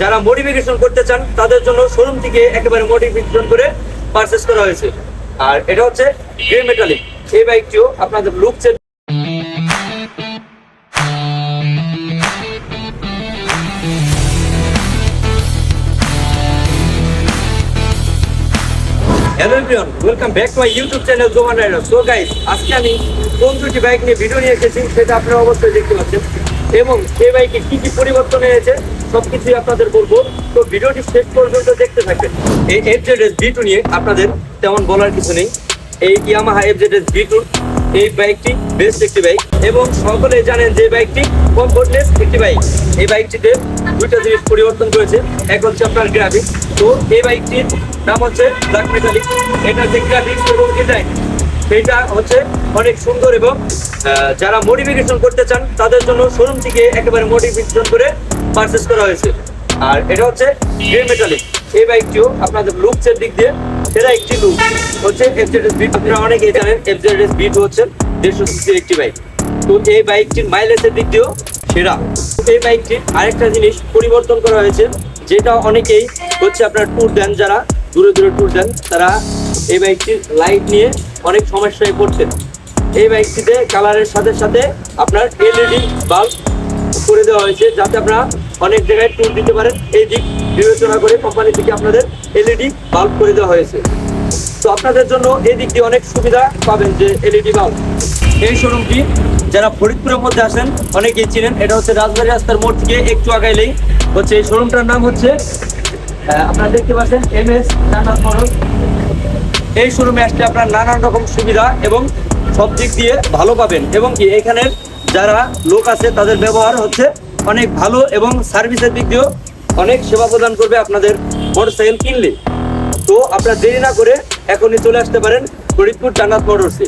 যারা মডিফিকেশন করতে চান, তাদের জন্য শোরুম থেকে একেবারে মডিফিকেশন করে পারচেস করা হয়েছে। আর এটা হচ্ছে গ্রে মেটালিক এই বাইকটিও আপনাদের look check hello everyone welcome back my YouTube channel Joman rider so guys আজকে আমি কোন দুটি বাইক নিয়ে ভিডিও নিয়ে এসেছি, সেটা আপনারা অবশ্যই দেখতে পাচ্ছেন। এবং সেই বাইকে কি কি পরিবর্তন এনেছে, সবকিছুই আপনাদের বলব। তো ভিডিওটি শেষ পর্যন্ত দেখতে থাকবেন। এই F Z S V two নিয়ে আপনাদের তেমন বলার কিছু নেই। এই Yamaha F Z S V two এই বাইকটি বেস্ট একটি বাইক এবং সকলে জানেন যে বাইকটি কমফোর্টলেস একটি বাইক এই বাইকটিতে দুইটা জিনিস পরিবর্তন করেছে। এক হচ্ছে আপনার গ্রাফিক্স তো এই বাইকটির নাম হচ্ছে ব্ল্যাক মেটালিক এটার যে গ্রাফিক্স এবং ডিজাইন সেটা হচ্ছে অনেক সুন্দর এবং যারা মডিফিকেশন করতে চান, তাদের জন্য শোরুম থেকে একেবারে মডিফিকেশন করে পারচেস করা হয়েছে। আর এটা হচ্ছে গ্রে মেটালিক এই বাইকটিও আপনাদের লুকসের দিক দিয়ে সেটা একটি লুক হচ্ছে এফজেডএস বিট আপনারা অনেকেই জানেন এফজেডএস বিট হচ্ছে দেড়শো সিসির একটি বাইক তো এই বাইকটির মাইলেজের দিক দিয়েও সেরা। এই বাইকটির আরেকটা জিনিস পরিবর্তন করা হয়েছে, যেটা অনেকেই হচ্ছে আপনার ট্যুর দেন, যারা দূরে দূরে ট্যুর দেন, তারা এই বাইকটির লাইট নিয়ে অনেক সমস্যায় পড়ছেন এই বাইকটিতে কালারের সাথে সাথে আপনার এলইডি বাল্ব করে দেওয়া হয়েছে, যাতে আপনারা অনেক জায়গায় ট্যুর দিতে পারেন। এই দিক বিবেচনা করে কোম্পানি থেকে আপনাদের এলইডি বাল্ব করে দেওয়া হয়েছে। তো আপনাদের জন্য এই দিক দিয়ে অনেক সুবিধা পাবেন যে এলইডি বাল্ব এই শোরুমটি যারা ফরিদপুরের মধ্যে আসেন অনেকেই চিনেন। এটা হচ্ছে রাজবাড়ি রাস্তার মোড় থেকে একটু আগাইলেই হচ্ছে। এই শোরুমটার নাম হচ্ছে আপনারা দেখতে পাচ্ছেন এম এস মোটর এই শোরুমে আসলে আপনার নানান রকম সুবিধা এবং সব দিক দিয়ে ভালো পাবেন এবং কি এখানের যারা লোক আছে, তাদের ব্যবহার হচ্ছে অনেক ভালো এবং সার্ভিসের দিক দিয়েও অনেক সেবা প্রদান করবে আপনাদের মোটরসাইকেল কিনলে। তো আপনারা দেরি না করে এখনই চলে আসতে পারেন ফরিদপুর জান্নাত মোটরসে।